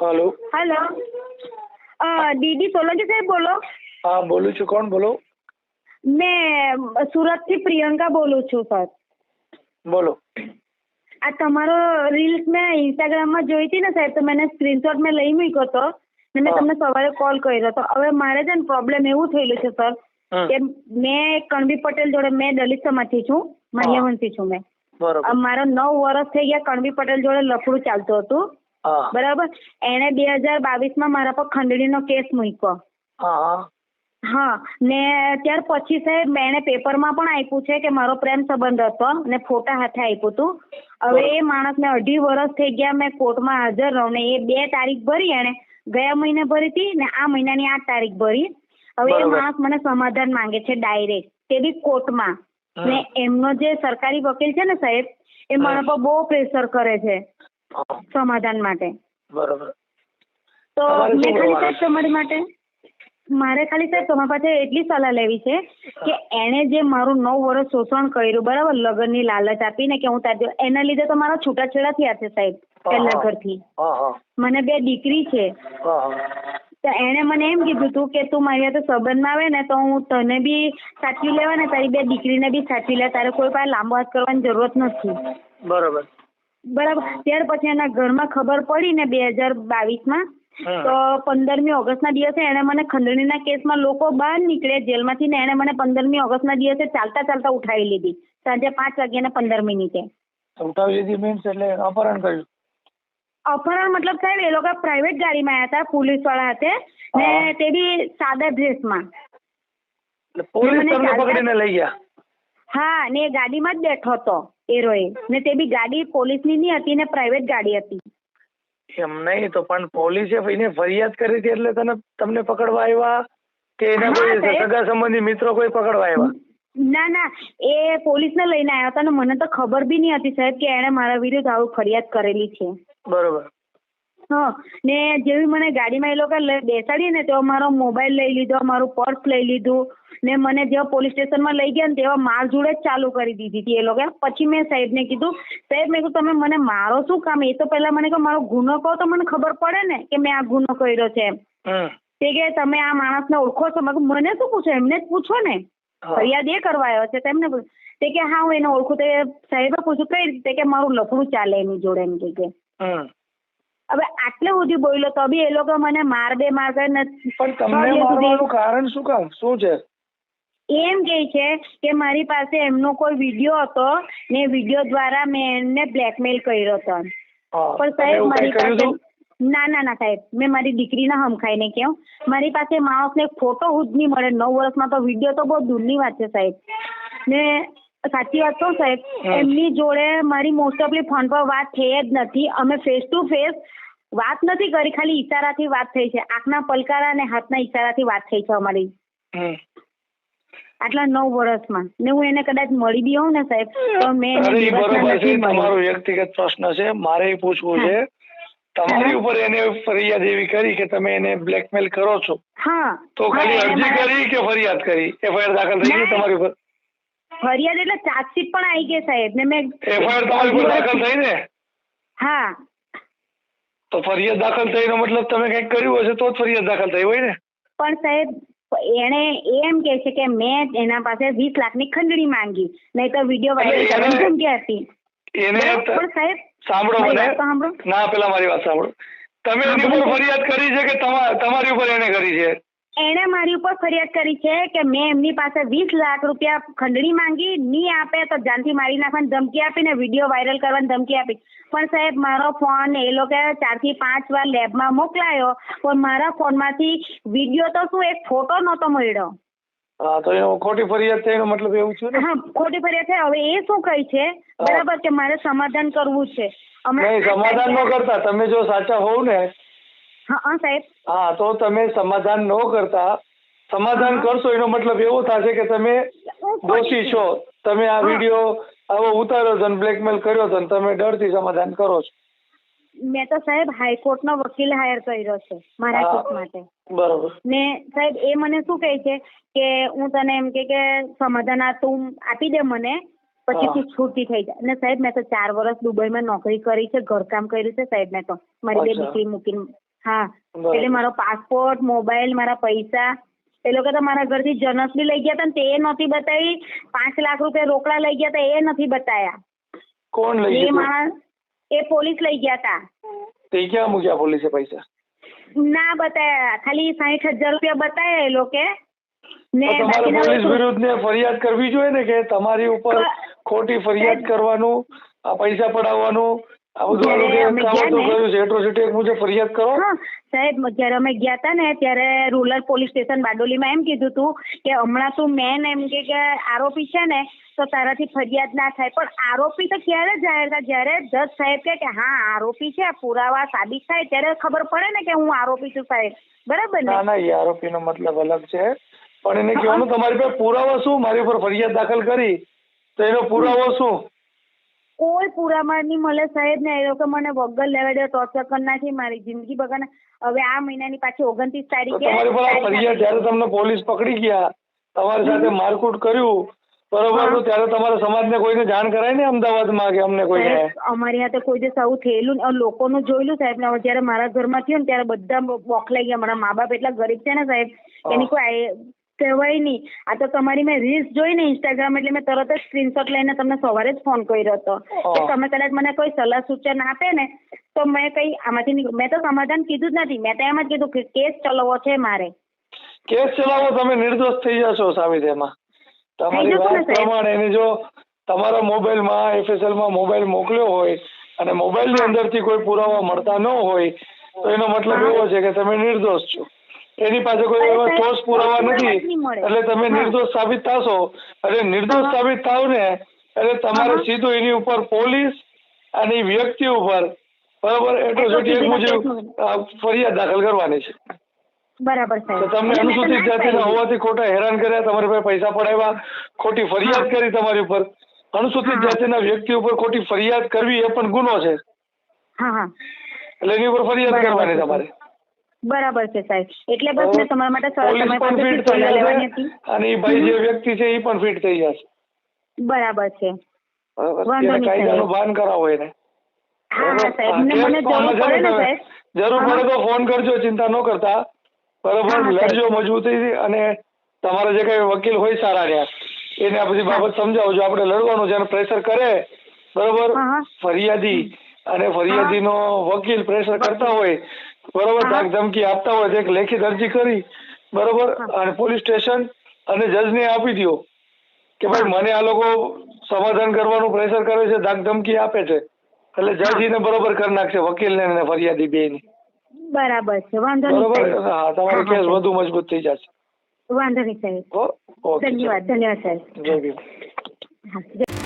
હાલો. Hello. દીદી સોલંકી સાહેબ બોલો. હા બોલું છું. કોણ બોલો? મેં સુરતથી પ્રિયંકા બોલું છું સર. બોલો. આ તમારો રીલ્સ મેં ઇન્સ્ટાગ્રામમાં જોઈ હતી ને સાહેબ તો મેં સ્ક્રીનશોટ મેં લઈ મૂક્યો હતો ને મેં તમને સવારે કોલ કર્યો હતો હવે મારે છે ને પ્રોબ્લેમ એવું થયેલું છે સર કે મેં કણબી પટેલ જોડે મેં દલિત સમાજથી છું. માલ્યવંશી છું મેં. મારો નવ વર્ષ થઈ ગયા કણબી પટેલ જોડે લફડું ચાલતું હતું. બરાબર? એણે બે હજાર બાવીસમાં મારા પર ખંડણીનો કેસ મૂક્યો. હા. ને ત્યાર પછી સાહેબ એણે એને પેપરમાં પણ આપ્યું છે કે મારો પ્રેમ સંબંધ હતો ને ફોટા હાથે આપ્યું હતું. હવે એ માણસને અઢી વર્ષ થઈ ગયા મેં કોર્ટમાં હાજર રહું ને એ બે તારીખ ભરી એણે. ગયા મહિને ભરી હતી ને આ મહિનાની આઠ તારીખ ભરી. હવે એ માણસ મને સમાધાન માંગે છે ડાયરેક્ટ. તે બી કોર્ટમાં. ને એમનો જે સરકારી વકીલ છે ને સાહેબ એ મારા પર બહુ પ્રેશર કરે છે. સમાધાન માટે. બરોબર. તો મેં ખાલી સાહેબ તમારી માટે મારે ખાલી સાહેબ તમારી પાસે એટલી સલાહ લેવી છે કે એણે જે મારું નવ વર્ષ શોષણ કર્યું બરાબર લગ્નની લાલચ આપીને કે હું તારી એના લીધે તો મારા છૂટાછેડા થયા છે સાહેબ પહેલા. ઘરથી. મને બે દીકરી છે. તો એણે મને એમ કીધું હતું કે તું મારી સાથે સંબંધમાં આવે ને તો હું તને બી સાચવી લેવા ને તારી બે દીકરીને બી સાચવી લે તારે કોઈ પાસે લાંબો હાથ કરવાની જરૂરત નથી. બરોબર. બરાબર. ત્યાર પછી એના ઘરમાં ખબર પડી ને બે હજાર બાવીસમાં. તો પંદરમી ઓગસ્ટના દિવસે એણે મને ખંડણીના કેસમાં લોકો બહાર નીકળે જેલમાંથી ને એણે મને પંદરમી ઓગસ્ટના દિવસે ચાલતા ચાલતા ઉઠાવી લીધી. સાંજે પાંચ વાગ્યા ને પંદર મિનિટે. ઉઠાવી લીધી મીન્સ એટલે અપહરણ કર્યું? અપહરણ મતલબ સાહેબ એ લોકો પ્રાઇવેટ ગાડીમાં આવ્યા હતા પોલીસવાળા હાથે ને તે બી સાદા ડ્રેસમાં પોલીસ મને તમને પકડીને લઈ ગયા? હા ને એ ગાડીમાં જ બેઠો હતો એરોએ. ને તે બી ગાડી પોલીસની નહીં હતી ને પ્રાઇવેટ ગાડી હતી. એમ નહીં તો પણ પોલીસે એને ફરિયાદ કરી હતી એટલે તને તમને પકડવા આવ્યા? કે એના કોઈ સગા સંબંધી મિત્રો કોઈ પકડવા આવ્યા? ના ના એ પોલીસને લઈને આવ્યા હતા ને મને તો ખબર બી નહીં હતી સાહેબ કે એણે મારા વિરુદ્ધ આવું ફરિયાદ કરેલી છે. બરોબર. હા ને જેવી મને ગાડીમાં એ લોકો બેસાડી ને તો મારો મોબાઈલ લઈ લીધો મારું પર્સ લઈ લીધું ને મને જેવા પોલીસ સ્ટેશનમાં લઈ ગયા ને તેવા માર જોડે જ ચાલુ કરી દીધી હતી એ લોકો પછી મેં સાહેબને કીધું સાહેબ મેં કીધું તમે મને મારો શું કામ? એ તો પહેલા મને કહો મારો ગુનો કહો તો મને ખબર પડે ને કે મેં આ ગુનો કર્યો છે. એમ તે કે તમે આ માણસને ઓળખો છો? મેં મને શું પૂછો? એમને જ પૂછો ને. ફરિયાદ એ કરવા આવ્યો છે. તેમને તે કે હા હું એને ઓળખું. તે સાહેબે પૂછ્યું કઈ રીતે? કે મારું લફડું ચાલે એની જોડે એમ કે કે. હવે આટલે સુધી બોલ્યો તો બી એ લોકો મને માર દે માર દે ને પણ તમને મારવાનું કારણ શું કામ? શું છે? એમ કહે છે કે મારી પાસે એમનો કોઈ વીડિયો હતો ને વીડિયો દ્વારા મેં એમને બ્લેકમેલ કર્યો હતો. પણ સાહેબ મારી પાસે ના ના ના સાહેબ. મેં મારી દીકરીને હમખાઈને કહ્યું. મારી પાસે માણસને ને ફોટો જ નહીં મળે. નવ વર્ષમાં તો વીડિયો તો બહુ દૂરની વાત છે સાહેબ. ને સાચી વાત કહું સાહેબ એમની જોડે મારી મોસ્ટ ઓફલી ફોન પર વાત થઈ જ નથી. અમે ફેસ ટુ ફેસ વાત નથી કરી ખાલી ઈશારાથી વાત થઈ છે. આંખના પલકારા અને હાથના ઈશારાથી વાત થઈ છે અમારી. આટલા નવ વર્ષમાં. ને હું એને કદાચ મળી બી હોઉં ને સાહેબ તો મેં એને બરોબર છે. તમારો વ્યક્તિગત પ્રશ્ન છે. મારે પૂછવું છે. તમારી ઉપર એને ફરિયાદ એવી કરી કે તમે એને બ્લેકમેલ કરો છો? હા. તો ખાલી અરજી કરી કે ફરિયાદ કરી? એફઆઈઆર દાખલ થઈ ગઈ તમારી ઉપર? ફરિયાદ એટલે ચાર્જશીટ પણ આવી ગઈ સાહેબ ને મેં એફઆઈઆર તમારી ઉપર દાખલ થઈ ને હા. તો ફરિયાદ દાખલ થઈ એનો મતલબ તમે કંઈક કર્યું હશે તો જ ફરિયાદ દાખલ થઈ હોય ને? પણ સાહેબ એણે એમ કે છે કે મેં એના પાસે વીસ લાખની ખંડણી માંગી. નહીં તો વીડિયો વાયરલ કરવાની ધમકી હતી એને સાહેબ. સાંભળો મને. સાંભળો. ના પેલા મારી વાત સાંભળો. તમે એની ઉપર ફરિયાદ કરી છે કે તમા- તમારી ઉપર એને કરી છે? એણે મારી ઉપર ફરિયાદ કરી છે કે મેં એમની પાસે વીસ લાખ રૂપિયા ખંડણી માંગી નહીં આપે તો જાનથી મારી નાખવાની ધમકી આપીને વીડિયો વાયરલ કરવાની ધમકી આપી. પણ સાહેબ મારો ફોન એ લોકોએ ચારથી પાંચ વાર લેબમાં મોકલાયો પણ મારા ફોનમાંથી વીડિયો તો શું એક ફોટો નહોતો મળ્યો. તો ખોટી ફરિયાદ થઈ એનો મતલબ એવું છે હા ખોટી ફરિયાદ છે. હવે એ શું કહી છે? બરાબર કે મારે સમાધાન કરવું છે. સમાધાન ન કરતા. તમે જો સાચા હોવ ને હા સાહેબ. હા તો તમે સમાધાન ન કરતા સમાધાન કરશો એનો મતલબ એવો થશે કે તમે દોષી છો. તમે આ વીડિયો આવો ઉતાર્યો છે બ્લેકમેલ કર્યો છે તમે ડરથી સમાધાન કરો છો. મેં તો સાહેબ હાઈકોર્ટનો વકીલ હાયર કર્યો છે મારા કેસ માટે. બરોબર. ને સાહેબ એ મને શું કહે છે કે હું તને એમ કે કે સમાધાન આ તું આપી દે મને પછી તું છૂટી થઈ જાય ને સાહેબ મેં તો ચાર વર્ષ દુબઈમાં નોકરી કરી છે ઘરકામ કર્યું છે સાહેબ મેં તો. મારી બે દીકરી મૂકીને હા. એટલે મારો પાસપોર્ટ મોબાઈલ મારા પૈસા એ લોકો તો મારા ઘરથી જનસ બી લઈ ગયા હતા ને તે નથી બતાવી. પાંચ લાખ રૂપિયા રોકડા લઈ ગયા હતા એ નથી બતાયા. કોણ લઈ એ ગયું? માણસ એ પોલીસ લઈ ગયા હતા. તે ક્યાં મૂક્યા પોલીસે પૈસા? ના બતાયા ખાલી સાઠ હજાર રૂપિયા બતાયા એ લોકે. ને પોલીસ વિરુદ્ધ ને ફરિયાદ કરવી જોઈએ ને કે તમારી ઉપર ખોટી ફરિયાદ કરવાનું આ પૈસા પડાવવાનું ને- સાહેબ જ્યારે અમે ગયા હતા ને ત્યારે રૂરલ પોલીસ સ્ટેશન બારડોલીમાં એમ કીધું હતું કે હમણાં તું મેન એમ કે આરોપી છે ને તો તારાથી ફરિયાદ ના થાય. પણ આરોપી તો ક્યારે જાહેર થાય? જયારે જજ સાહેબ કે હા આરોપી છે પુરાવા સાબિત થાય ત્યારે ખબર પડે ને કે હું આરોપી છું સાહેબ. બરાબર ને? ના ના એ આરોપીનો મતલબ અલગ છે. પણ એને કહેવાનું તમારી પાસે પુરાવો શું? મારી ઉપર ફરિયાદ દાખલ કરી. તો એનો પુરાવો શું? કોઈ પુરાવા નહીં મળે સાહેબ ને એ લોકો મને વગર લેવા દે ટોર્ચર કરી નાખી મારી જિંદગી બગાડ. હવે આ મહિનાની પાછી ઓગણત્રીસ તો તારીખે તમારી પર ફરિયાદ જ્યારે તમને પોલીસ પકડી ગયા તમારી સાથે મારકુટ કર્યું બરોબર તો ત્યારે તમારા સમાજને કોઈને જાણ કરાય ને અમદાવાદમાં કે અમને કોઈને અમારી હાથે કોઈ દિવસ આવું થયેલું ને લોકોનું જોયેલું સાહેબ ને જયારે મારા ઘરમાં થયું ને ત્યારે બધા બોખલાઈ ગયા. મારા મા બાપ એટલા ગરીબ છે ને સાહેબ એની કોઈ કહેવાય નહીં. આ તો તમારી મેં રીલ્સ જોઈ ને ઇન્સ્ટાગ્રામ એટલે મેં તરત જ સ્ક્રીનશોટ લઈને તમને સવારે જ ફોન કર્યો હતો. કે તમે કદાચ મને કોઈ સલાહ સૂચન આપે ને તો મેં કઈ આમાંથી મેં તો સમાધાન કીધું જ નથી. મેં તો એમ જ કીધું કે કેસ ચલાવવો છે મારે. કેસ ચલાવો તમે નિર્દોષ થઈ જશો સામી તેમાં તમારી વાત પ્રમાણે એને જો તમારા મોબાઈલમાં FSL માં મોબાઈલ મોકલ્યો હોય અને મોબાઈલની અંદરથી કોઈ પુરાવા મળતા ન હોય તો એનો મતલબ એવો છે કે તમે નિર્દોષ છો. એની પાસે કોઈ એવા ઠોસ પુરાવા નથી. એટલે તમે નિર્દોષ સાબિત થશો. અને નિર્દોષ સાબિત થાવ ને એટલે તમારે. સીધું એની ઉપર પોલીસ અને એ વ્યક્તિ ઉપર બરોબર? એટ્રોસિટી એક મુજબ ફરિયાદ દાખલ કરવાની છે. બરાબર સાહેબ. તમને અનુસૂચિત જાતિના હોવાથી ખોટા હેરાન કર્યા તમારી પાસે પૈસા પડાવ્યા ખોટી ફરિયાદ કરી તમારી ઉપર. અનુસૂચિત. જાતિના વ્યક્તિ ઉપર ખોટી ફરિયાદ કરવી એ પણ ગુનો છે. એટલે એની ઉપર ફરિયાદ કરવાની તમારે. બરાબર છે સાહેબ. એટલે બસ મેં તમારા માટે તમારી પાસેથી સલાહ લેવાની હતી? અને એ ભાઈ જે વ્યક્તિ છે એ પણ ફિટ થઈ જશે. બરાબર છે. વાંધો નહીં, કાયદાનું ભાન કરાવો એને. હા હા સાહેબ. ને મને જરૂર પડે ને સાહેબ? જરૂર પડે તો ફોન કરજો ચિંતા ન કરતા. બરોબર? લડજો મજબૂતીથી અને તમારા જે કઈ વકીલ હોય સારા રહ્યા. એને આ બધી બાબત સમજાવજો આપણે લડવાનું છે અને પ્રેશર કરે બરોબર? ફરિયાદી. અને ફરિયાદી ફરિયાદીનો વકીલ પ્રેશર કરતા હોય બરોબર. ધમકી આપતા હોય તો એક લેખિત અરજી કરી બરોબર? અને પોલીસ સ્ટેશન અને જજને આપી દો કે ભાઈ મને આ લોકો સમાધાન કરવાનું પ્રેશર કરે છે ધાક ધમકી આપે છે. એટલે જજ એને બરોબર કરી નાખશે વકીલને અને ફરિયાદી બેયને. બરાબર છે વાંધો નહીં બરોબર? હા તમારો કેસ વધુ મજબૂત થઈ જશે. વાંધો નહીં સાહેબ. ધન્યવાદ ધન્યવાદ સાહેબ. જય ભીમ.